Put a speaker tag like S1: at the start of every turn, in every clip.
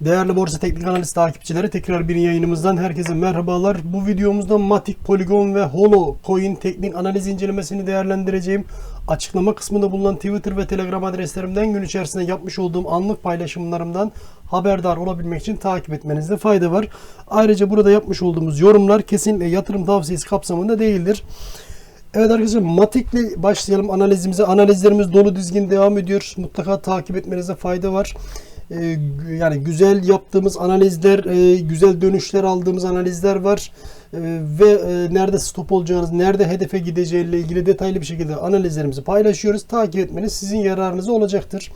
S1: Değerli Borsa Teknik Analiz takipçileri tekrar bir yayınımızdan herkese merhabalar. Bu videomuzda Matic, Polygon ve Holo Coin teknik analiz incelemesini değerlendireceğim. Açıklama kısmında bulunan Twitter ve Telegram adreslerimden gün içerisinde yapmış olduğum anlık paylaşımlarımdan haberdar olabilmek için takip etmenizde fayda var. Ayrıca burada yapmış olduğumuz yorumlar kesinlikle yatırım tavsiyesi kapsamında değildir. Evet arkadaşlar Matik'le başlayalım analizimize. Analizlerimiz dolu dizgin devam ediyor. Mutlaka takip etmenize fayda var. Ee, yani güzel yaptığımız analizler, e, güzel dönüşler aldığımız analizler var. Ee, ve e, nerede stop olacağınız, nerede hedefe gideceğiyle ilgili detaylı bir şekilde analizlerimizi paylaşıyoruz. Takip etmeniz sizin yararınıza olacaktır.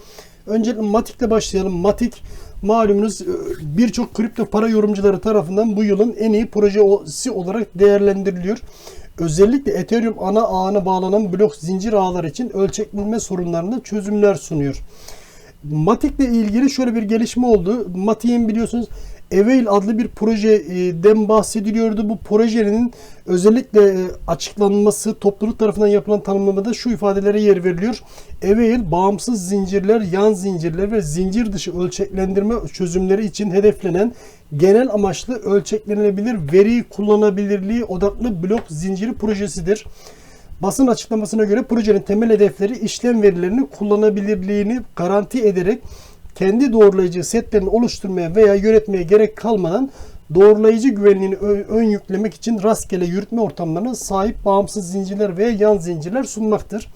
S1: Öncelikle Matik'le başlayalım. Matik malumunuz e, birçok kripto para yorumcuları tarafından bu yılın en iyi projesi olarak değerlendiriliyor. Özellikle Ethereum ana ağına bağlanan blok zincir ağlar için ölçeklenme sorunlarında çözümler sunuyor. Matic ile ilgili şöyle bir gelişme oldu. Matic'in biliyorsunuz Avail adlı bir projeden bahsediliyordu. Bu projenin özellikle e, açıklanması topluluk tarafından yapılan tanımlamada şu ifadelere yer veriliyor. Avail bağımsız zincirler, yan zincirler ve zincir dışı ölçeklendirme çözümleri için hedeflenen genel amaçlı ölçeklenilebilir veri kullanabilirliği odaklı blok zinciri projesidir. Basın açıklamasına göre projenin temel hedefleri işlem verilerini kullanabilirliğini garanti ederek kendi doğrulayıcı setlerini oluşturmaya veya yönetmeye gerek kalmadan doğrulayıcı güvenliğini ön yüklemek için rastgele yürütme ortamlarına sahip bağımsız zincirler veya yan zincirler sunmaktır.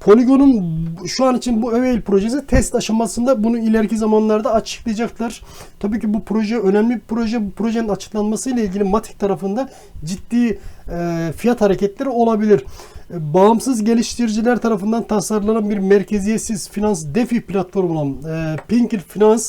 S1: Polygon'un şu an için bu Avail projesi test aşamasında bunu ileriki zamanlarda açıklayacaklar. Tabii ki bu proje önemli bir proje. Bu projenin açıklanması ile ilgili Matic tarafında ciddi e, fiyat hareketleri olabilir. E, bağımsız geliştiriciler tarafından tasarlanan bir merkeziyetsiz finans DeFi platformu olan e, Pinkle Finance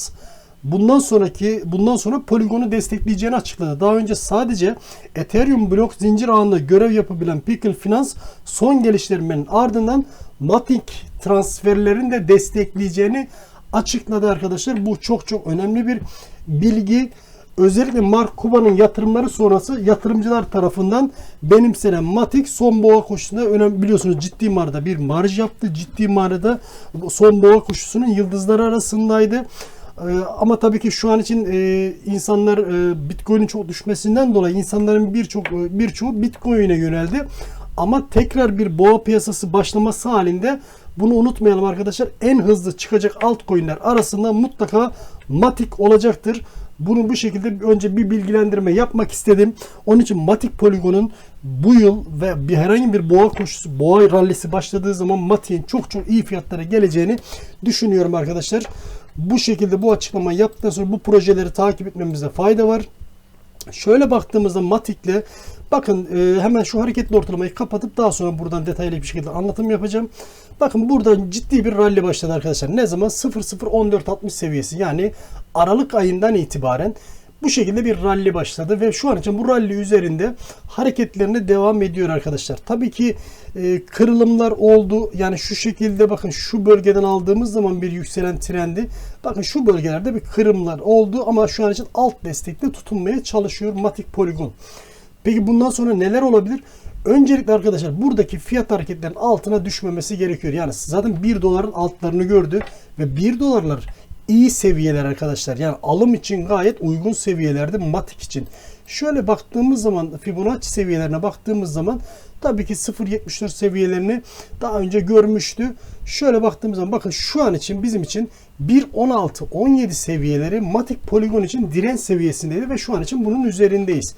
S1: bundan sonraki bundan sonra Polygon'u destekleyeceğini açıkladı. Daha önce sadece Ethereum blok zincir ağında görev yapabilen Pickle Finance son geliştirmenin ardından Matic transferlerini de destekleyeceğini açıkladı arkadaşlar. Bu çok çok önemli bir bilgi. Özellikle Mark Kuba'nın yatırımları sonrası yatırımcılar tarafından benimsenen Matic son boğa koşusunda önemli biliyorsunuz ciddi manada bir marj yaptı. Ciddi manada son boğa koşusunun yıldızları arasındaydı. Ee, ama tabii ki şu an için e, insanlar e, Bitcoin'in çok düşmesinden dolayı insanların birçok e, birçoğu Bitcoin'e yöneldi. Ama tekrar bir boğa piyasası başlaması halinde bunu unutmayalım arkadaşlar. En hızlı çıkacak altcoin'ler arasında mutlaka Matic olacaktır. Bunu bu şekilde önce bir bilgilendirme yapmak istedim. Onun için Matic Polygon'un bu yıl ve bir herhangi bir boğa koşusu, boğa rallisi başladığı zaman Matic'in çok çok iyi fiyatlara geleceğini düşünüyorum arkadaşlar. Bu şekilde bu açıklamayı yaptıktan sonra bu projeleri takip etmemizde fayda var. Şöyle baktığımızda Matik'le bakın e, hemen şu hareketli ortalamayı kapatıp daha sonra buradan detaylı bir şekilde anlatım yapacağım. Bakın burada ciddi bir rally başladı arkadaşlar. Ne zaman? 001460 seviyesi yani Aralık ayından itibaren bu şekilde bir rally başladı ve şu an için bu rally üzerinde hareketlerine devam ediyor arkadaşlar. Tabii ki e, kırılımlar oldu. Yani şu şekilde bakın şu bölgeden aldığımız zaman bir yükselen trendi. Bakın şu bölgelerde bir kırımlar oldu ama şu an için alt destekte tutunmaya çalışıyor Matic Polygon. Peki bundan sonra neler olabilir? Öncelikle arkadaşlar buradaki fiyat hareketlerin altına düşmemesi gerekiyor. Yani zaten 1 doların altlarını gördü ve 1 dolarlar iyi seviyeler arkadaşlar. Yani alım için gayet uygun seviyelerde Matic için. Şöyle baktığımız zaman Fibonacci seviyelerine baktığımız zaman tabii ki 0.74 seviyelerini daha önce görmüştü. Şöyle baktığımız zaman bakın şu an için bizim için 1.16-17 seviyeleri Matic Polygon için direnç seviyesindeydi ve şu an için bunun üzerindeyiz.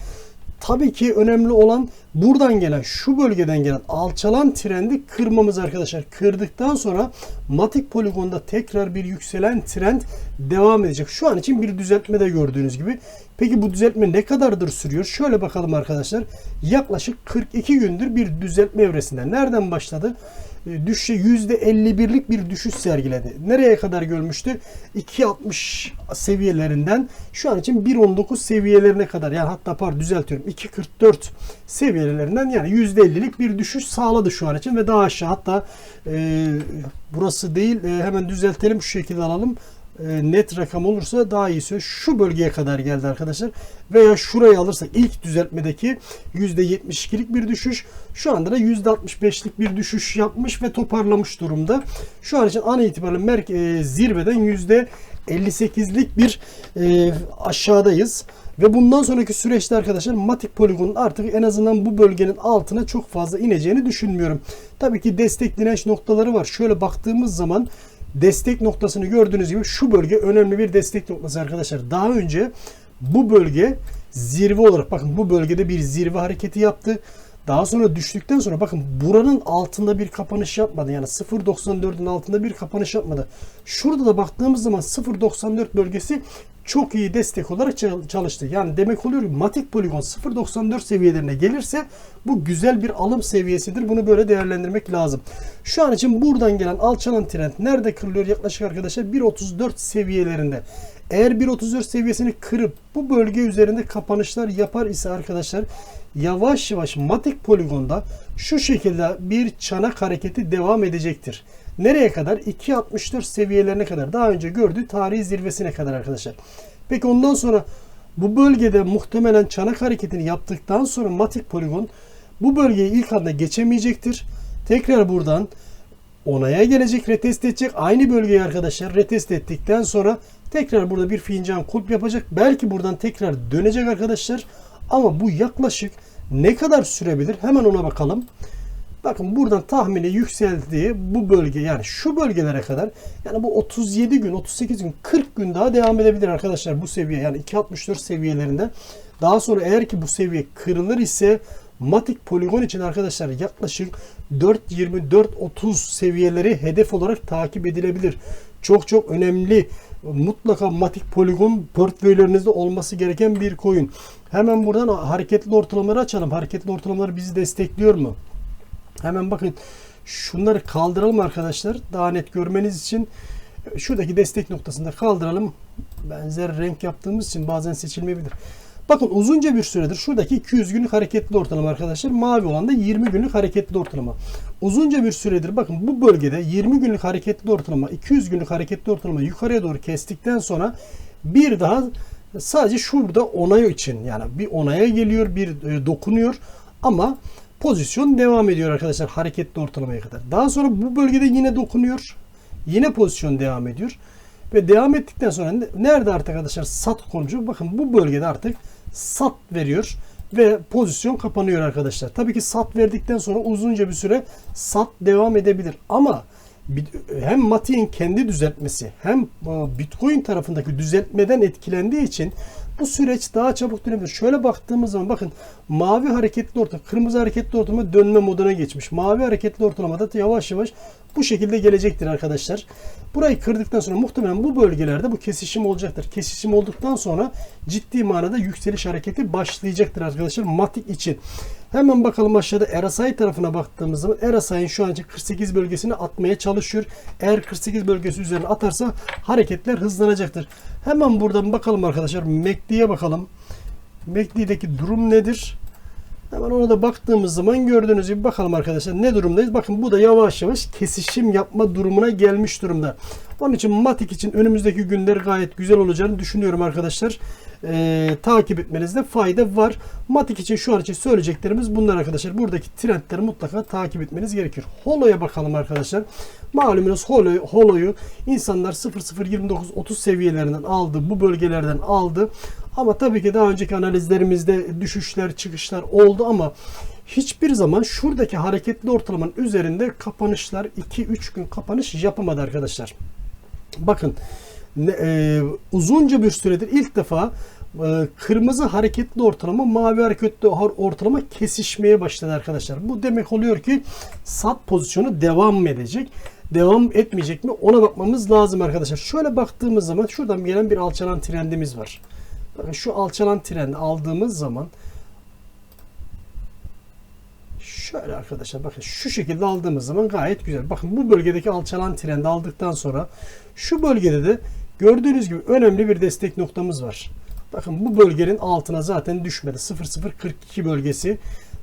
S1: Tabii ki önemli olan buradan gelen şu bölgeden gelen alçalan trendi kırmamız arkadaşlar. Kırdıktan sonra Matic Poligon'da tekrar bir yükselen trend devam edecek. Şu an için bir düzeltme de gördüğünüz gibi. Peki bu düzeltme ne kadardır sürüyor? Şöyle bakalım arkadaşlar. Yaklaşık 42 gündür bir düzeltme evresinde. Nereden başladı? E, düşüşe %51'lik bir düşüş sergiledi. Nereye kadar görmüştü? 2.60 seviyelerinden şu an için 1.19 seviyelerine kadar yani hatta pardon düzeltiyorum 2.44 seviyelerinden yani %50'lik bir düşüş sağladı şu an için ve daha aşağı hatta e, burası değil e, hemen düzeltelim şu şekilde alalım. E, net rakam olursa daha iyi söylüyor. Şu bölgeye kadar geldi arkadaşlar. Veya şurayı alırsak ilk düzeltmedeki %72'lik bir düşüş. Şu anda da %65'lik bir düşüş yapmış ve toparlamış durumda. Şu an için an itibariyle e, zirveden %58'lik bir e, aşağıdayız. Ve bundan sonraki süreçte arkadaşlar Matic poligonun artık en azından bu bölgenin altına çok fazla ineceğini düşünmüyorum. Tabii ki destek direnç noktaları var. Şöyle baktığımız zaman destek noktasını gördüğünüz gibi şu bölge önemli bir destek noktası arkadaşlar. Daha önce bu bölge zirve olarak bakın bu bölgede bir zirve hareketi yaptı. Daha sonra düştükten sonra bakın buranın altında bir kapanış yapmadı. Yani 0.94'ün altında bir kapanış yapmadı. Şurada da baktığımız zaman 0.94 bölgesi çok iyi destek olarak çal- çalıştı. Yani demek oluyor ki Matic Polygon 0.94 seviyelerine gelirse bu güzel bir alım seviyesidir. Bunu böyle değerlendirmek lazım. Şu an için buradan gelen alçalan trend nerede kırılıyor yaklaşık arkadaşlar 1.34 seviyelerinde. Eğer 1.34 seviyesini kırıp bu bölge üzerinde kapanışlar yapar ise arkadaşlar yavaş yavaş Matic Polygon'da şu şekilde bir çanak hareketi devam edecektir. Nereye kadar? 2.64 seviyelerine kadar. Daha önce gördüğü tarihi zirvesine kadar arkadaşlar. Peki ondan sonra bu bölgede muhtemelen çanak hareketini yaptıktan sonra Matic Polygon bu bölgeyi ilk anda geçemeyecektir. Tekrar buradan onaya gelecek, retest edecek. Aynı bölgeyi arkadaşlar retest ettikten sonra tekrar burada bir fincan kulp yapacak. Belki buradan tekrar dönecek arkadaşlar. Ama bu yaklaşık ne kadar sürebilir? Hemen ona bakalım. Bakın buradan tahmini yükseldiği bu bölge yani şu bölgelere kadar yani bu 37 gün, 38 gün, 40 gün daha devam edebilir arkadaşlar bu seviye yani 2.64 seviyelerinde. Daha sonra eğer ki bu seviye kırılır ise Matic poligon için arkadaşlar yaklaşık 4.20-4.30 seviyeleri hedef olarak takip edilebilir. Çok çok önemli mutlaka Matic poligon portföylerinizde olması gereken bir coin. Hemen buradan hareketli ortalamaları açalım. Hareketli ortalamalar bizi destekliyor mu? Hemen bakın şunları kaldıralım arkadaşlar. Daha net görmeniz için şuradaki destek noktasında kaldıralım. Benzer renk yaptığımız için bazen seçilmeyebilir. Bakın uzunca bir süredir şuradaki 200 günlük hareketli ortalama arkadaşlar. Mavi olan da 20 günlük hareketli ortalama. Uzunca bir süredir bakın bu bölgede 20 günlük hareketli ortalama, 200 günlük hareketli ortalama yukarıya doğru kestikten sonra bir daha sadece şurada onay için yani bir onaya geliyor, bir e, dokunuyor ama pozisyon devam ediyor arkadaşlar hareketli ortalamaya kadar. Daha sonra bu bölgede yine dokunuyor. Yine pozisyon devam ediyor. Ve devam ettikten sonra nerede artık arkadaşlar sat konucu? Bakın bu bölgede artık sat veriyor ve pozisyon kapanıyor arkadaşlar. Tabii ki sat verdikten sonra uzunca bir süre sat devam edebilir ama hem Mati'nin kendi düzeltmesi hem Bitcoin tarafındaki düzeltmeden etkilendiği için bu süreç daha çabuk dönebilir. Şöyle baktığımız zaman bakın mavi hareketli ortalama, kırmızı hareketli ortalama dönme moduna geçmiş. Mavi hareketli ortalamada yavaş yavaş bu şekilde gelecektir arkadaşlar. Burayı kırdıktan sonra muhtemelen bu bölgelerde bu kesişim olacaktır. Kesişim olduktan sonra ciddi manada yükseliş hareketi başlayacaktır arkadaşlar Matic için. Hemen bakalım aşağıda RSI tarafına baktığımız zaman RSI'nin şu an için 48 bölgesini atmaya çalışıyor. Eğer 48 bölgesi üzerine atarsa hareketler hızlanacaktır. Hemen buradan bakalım arkadaşlar. MACD'ye bakalım. MACD'deki durum nedir? Hemen ona da baktığımız zaman gördüğünüz gibi bakalım arkadaşlar ne durumdayız. Bakın bu da yavaş yavaş kesişim yapma durumuna gelmiş durumda. Onun için Matic için önümüzdeki günler gayet güzel olacağını düşünüyorum arkadaşlar. Ee, takip etmenizde fayda var. Matic için şu an için söyleyeceklerimiz bunlar arkadaşlar. Buradaki trendleri mutlaka takip etmeniz gerekiyor. Holo'ya bakalım arkadaşlar. Malumunuz Holo, Holo'yu insanlar 0029-30 seviyelerinden aldı. Bu bölgelerden aldı. Ama tabii ki daha önceki analizlerimizde düşüşler, çıkışlar oldu ama hiçbir zaman şuradaki hareketli ortalamanın üzerinde kapanışlar 2-3 gün kapanış yapamadı arkadaşlar. Bakın e, uzunca bir süredir ilk defa e, kırmızı hareketli ortalama mavi hareketli ortalama kesişmeye başladı arkadaşlar. Bu demek oluyor ki sat pozisyonu devam edecek. Devam etmeyecek mi ona bakmamız lazım arkadaşlar. Şöyle baktığımız zaman şuradan gelen bir alçalan trendimiz var. Bakın şu alçalan trendi aldığımız zaman şöyle arkadaşlar bakın şu şekilde aldığımız zaman gayet güzel. Bakın bu bölgedeki alçalan trendi aldıktan sonra şu bölgede de gördüğünüz gibi önemli bir destek noktamız var. Bakın bu bölgenin altına zaten düşmedi. 0042 bölgesi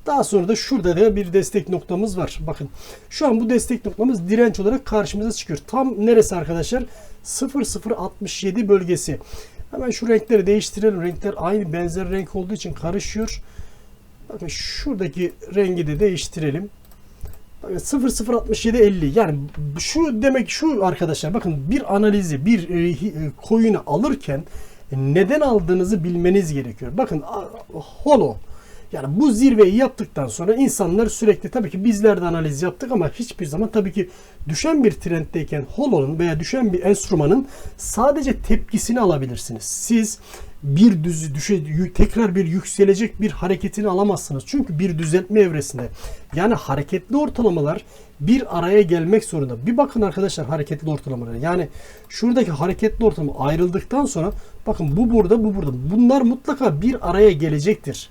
S1: Daha sonra da şurada da bir destek noktamız var. Bakın şu an bu destek noktamız direnç olarak karşımıza çıkıyor. Tam neresi arkadaşlar? 0067 bölgesi. Hemen şu renkleri değiştirelim. Renkler aynı benzer renk olduğu için karışıyor. Bakın şuradaki rengi de değiştirelim. Bakın 0067 50 yani şu demek şu arkadaşlar bakın bir analizi bir e, hi- e, coin'i alırken neden aldığınızı bilmeniz gerekiyor. Bakın holo yani bu zirveyi yaptıktan sonra insanlar sürekli tabii ki bizler de analiz yaptık ama hiçbir zaman tabii ki düşen bir trenddeyken Holo'nun veya düşen bir enstrümanın sadece tepkisini alabilirsiniz. Siz bir düz düşe tekrar bir yükselecek bir hareketini alamazsınız. Çünkü bir düzeltme evresinde yani hareketli ortalamalar bir araya gelmek zorunda. Bir bakın arkadaşlar hareketli ortalamalara. Yani şuradaki hareketli ortalama ayrıldıktan sonra bakın bu burada bu burada. Bunlar mutlaka bir araya gelecektir.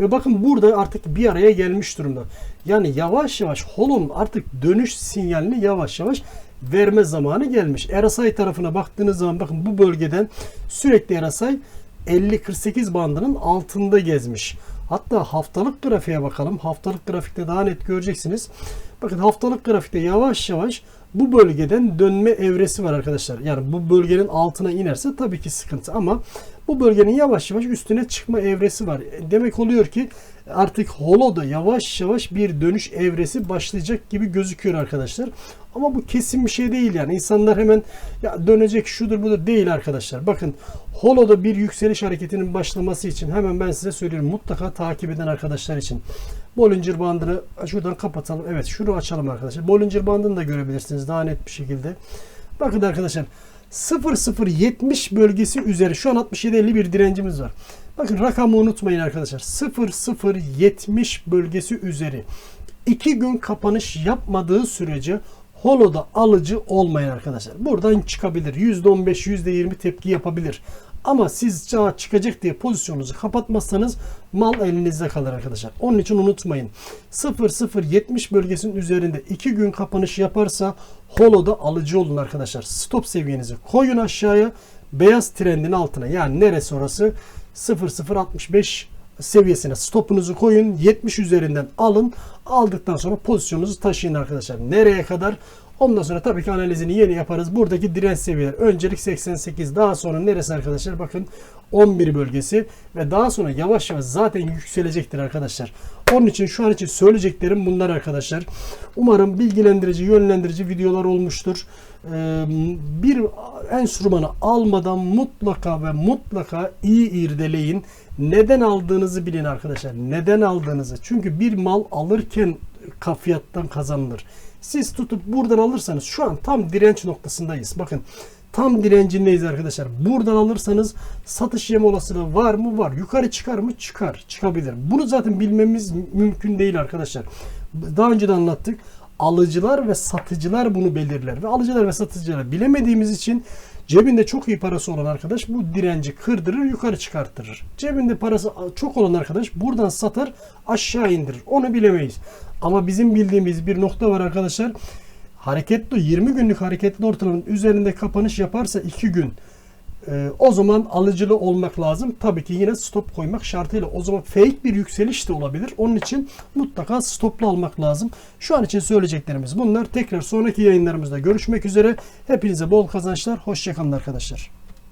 S1: Ve bakın burada artık bir araya gelmiş durumda. Yani yavaş yavaş Holon artık dönüş sinyalini yavaş yavaş verme zamanı gelmiş. RSI tarafına baktığınız zaman bakın bu bölgeden sürekli RSI 50-48 bandının altında gezmiş. Hatta haftalık grafiğe bakalım. Haftalık grafikte daha net göreceksiniz. Bakın haftalık grafikte yavaş yavaş bu bölgeden dönme evresi var arkadaşlar. Yani bu bölgenin altına inerse tabii ki sıkıntı ama bu bölgenin yavaş yavaş üstüne çıkma evresi var. E, Demek oluyor ki artık holoda yavaş yavaş bir dönüş evresi başlayacak gibi gözüküyor arkadaşlar. Ama bu kesin bir şey değil yani. İnsanlar hemen ya dönecek şudur budur değil arkadaşlar. Bakın holoda bir yükseliş hareketinin başlaması için hemen ben size söylüyorum. Mutlaka takip eden arkadaşlar için. Bollinger bandını şuradan kapatalım. Evet şunu açalım arkadaşlar. Bollinger bandını da görebilirsiniz daha net bir şekilde. Bakın arkadaşlar 0070 bölgesi üzeri şu an 67.50 bir direncimiz var. Bakın rakamı unutmayın arkadaşlar. 0070 bölgesi üzeri. 2 gün kapanış yapmadığı sürece holoda alıcı olmayın arkadaşlar. Buradan çıkabilir. %15, %20 tepki yapabilir. Ama siz çıkacak diye pozisyonunuzu kapatmazsanız mal elinizde kalır arkadaşlar. Onun için unutmayın. 0070 bölgesinin üzerinde 2 gün kapanış yaparsa holoda alıcı olun arkadaşlar. Stop seviyenizi koyun aşağıya. Beyaz trendin altına yani neresi orası? 0065 seviyesine stopunuzu koyun. 70 üzerinden alın. Aldıktan sonra pozisyonunuzu taşıyın arkadaşlar. Nereye kadar? Ondan sonra tabii ki analizini yeni yaparız. Buradaki direnç seviyeler. Öncelik 88. Daha sonra neresi arkadaşlar? Bakın 11 bölgesi ve daha sonra yavaş yavaş zaten yükselecektir arkadaşlar. Onun için şu an için söyleyeceklerim bunlar arkadaşlar. Umarım bilgilendirici, yönlendirici videolar olmuştur. Ee, bir enstrümanı almadan mutlaka ve mutlaka iyi irdeleyin. Neden aldığınızı bilin arkadaşlar. Neden aldığınızı. Çünkü bir mal alırken kafiyattan kazanılır. Siz tutup buradan alırsanız şu an tam direnç noktasındayız. Bakın tam direncindeyiz arkadaşlar. Buradan alırsanız satış yeme olasılığı var mı? Var. Yukarı çıkar mı? Çıkar. Çıkabilir. Bunu zaten bilmemiz mümkün değil arkadaşlar. Daha önce de anlattık. Alıcılar ve satıcılar bunu belirler. Ve alıcılar ve satıcılar bilemediğimiz için Cebinde çok iyi parası olan arkadaş bu direnci kırdırır, yukarı çıkartırır. Cebinde parası çok olan arkadaş buradan satar, aşağı indirir. Onu bilemeyiz. Ama bizim bildiğimiz bir nokta var arkadaşlar. Hareketli 20 günlük hareketli ortalamanın üzerinde kapanış yaparsa 2 gün ee, o zaman alıcılı olmak lazım. Tabii ki yine stop koymak şartıyla. O zaman fake bir yükseliş de olabilir. Onun için mutlaka stoplu almak lazım. Şu an için söyleyeceklerimiz bunlar. Tekrar sonraki yayınlarımızda görüşmek üzere. Hepinize bol kazançlar. Hoşçakalın arkadaşlar.